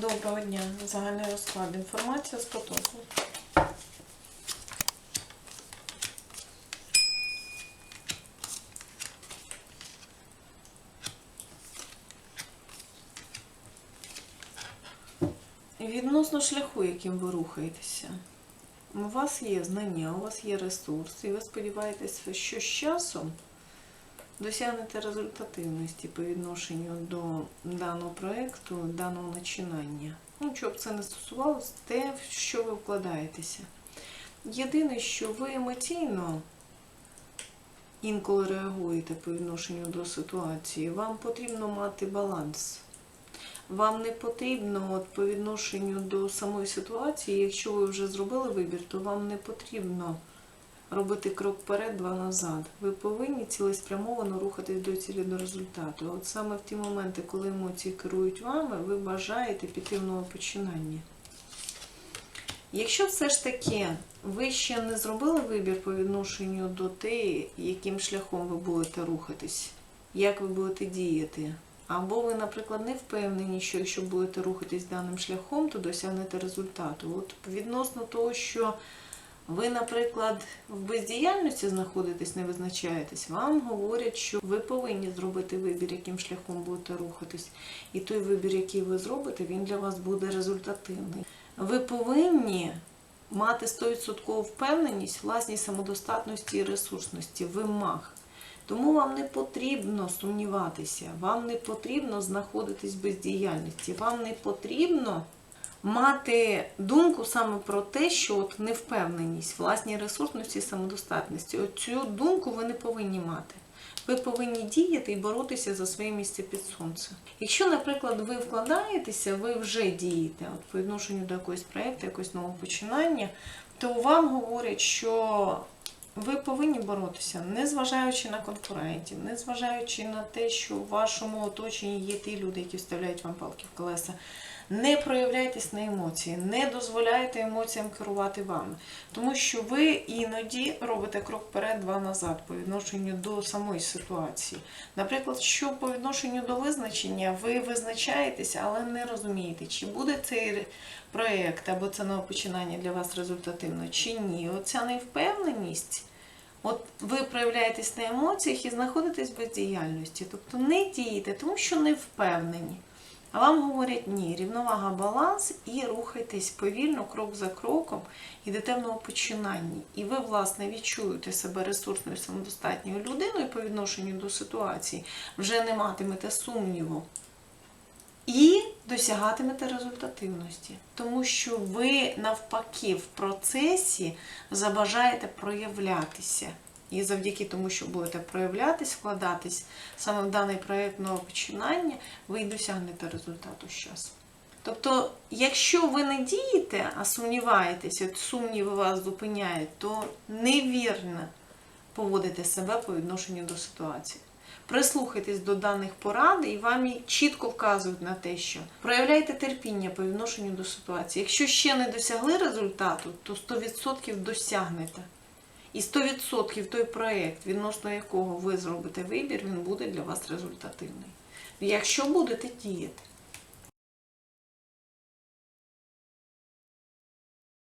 Доброго дня. Загальний розклад. Інформація з потоку. Відносно шляху, яким ви рухаєтеся. У вас є знання, у вас є ресурс, і ви сподіваєтеся, що з часом досягнете результативності по відношенню до даного проєкту, даного начинання. Ну, щоб це не стосувалося, те, в що ви вкладаєтеся. Єдине, що ви емоційно інколи реагуєте по відношенню до ситуації, вам потрібно мати баланс. Вам не потрібно от, по відношенню до самої ситуації, якщо ви вже зробили вибір, то вам не потрібно робити крок вперед, два назад. Ви повинні цілеспрямовано рухатись до цілі до результату. От саме в ті моменти, коли емоції керують вами, ви бажаєте піти в нове починання. Якщо все ж таки ви ще не зробили вибір по відношенню до те, яким шляхом ви будете рухатись, як ви будете діяти, або ви, наприклад, не впевнені, що якщо будете рухатись даним шляхом, то досягнете результату. От відносно того, що ви, наприклад, в бездіяльності знаходитесь, не визначаєтесь, вам говорять, що ви повинні зробити вибір, яким шляхом будете рухатись. І той вибір, який ви зробите, він для вас буде результативний. Ви повинні мати 100% впевненість в власній самодостатності і ресурсності, вимаг. Тому вам не потрібно сумніватися, вам не потрібно знаходитись в бездіяльності, вам не потрібно мати думку саме про те, що от невпевненість, власній ресурсності і самодостатності. От цю думку ви не повинні мати. Ви повинні діяти і боротися за своє місце під сонцем. Якщо, наприклад, ви вкладаєтеся, ви вже дієте от по відношенню до якогось проєкту, якогось нового починання, то вам говорять, що ви повинні боротися, не зважаючи на конкурентів, не зважаючи на те, що в вашому оточенні є ті люди, які вставляють вам палки в колеса. Не проявляйтесь на емоції, не дозволяйте емоціям керувати вами, тому що ви іноді робите крок вперед, два назад по відношенню до самої ситуації. Наприклад, що по відношенню до визначення, ви визначаєтеся, але не розумієте, чи буде цей проєкт або це нове починання для вас результативно, чи ні. Оця невпевненість. От ви проявляєтесь на емоціях і знаходитесь в бездіяльності. Тобто не дієте, тому що не впевнені. А вам говорять ні, рівновага, баланс і рухайтесь повільно, крок за кроком, ідете в новопочинанні. І ви, власне, відчуєте себе ресурсною самодостатньою людиною по відношенню до ситуації, вже не матимете сумніву. І досягатимете результативності, тому що ви навпаки в процесі забажаєте проявлятися. І завдяки тому, що будете проявлятись, вкладатись саме в даний проєкт нового починання, ви й досягнете результату з часом. Тобто, якщо ви не дієте, а сумніваєтесь, от сумніви вас зупиняють, то невірно поводите себе по відношенню до ситуації. Прислухайтесь до даних порад, і вам чітко вказують на те, що проявляйте терпіння по відношенню до ситуації. Якщо ще не досягли результату, то 100% досягнете. І 100% той проєкт, відносно якого ви зробите вибір, він буде для вас результативний. Якщо будете діяти.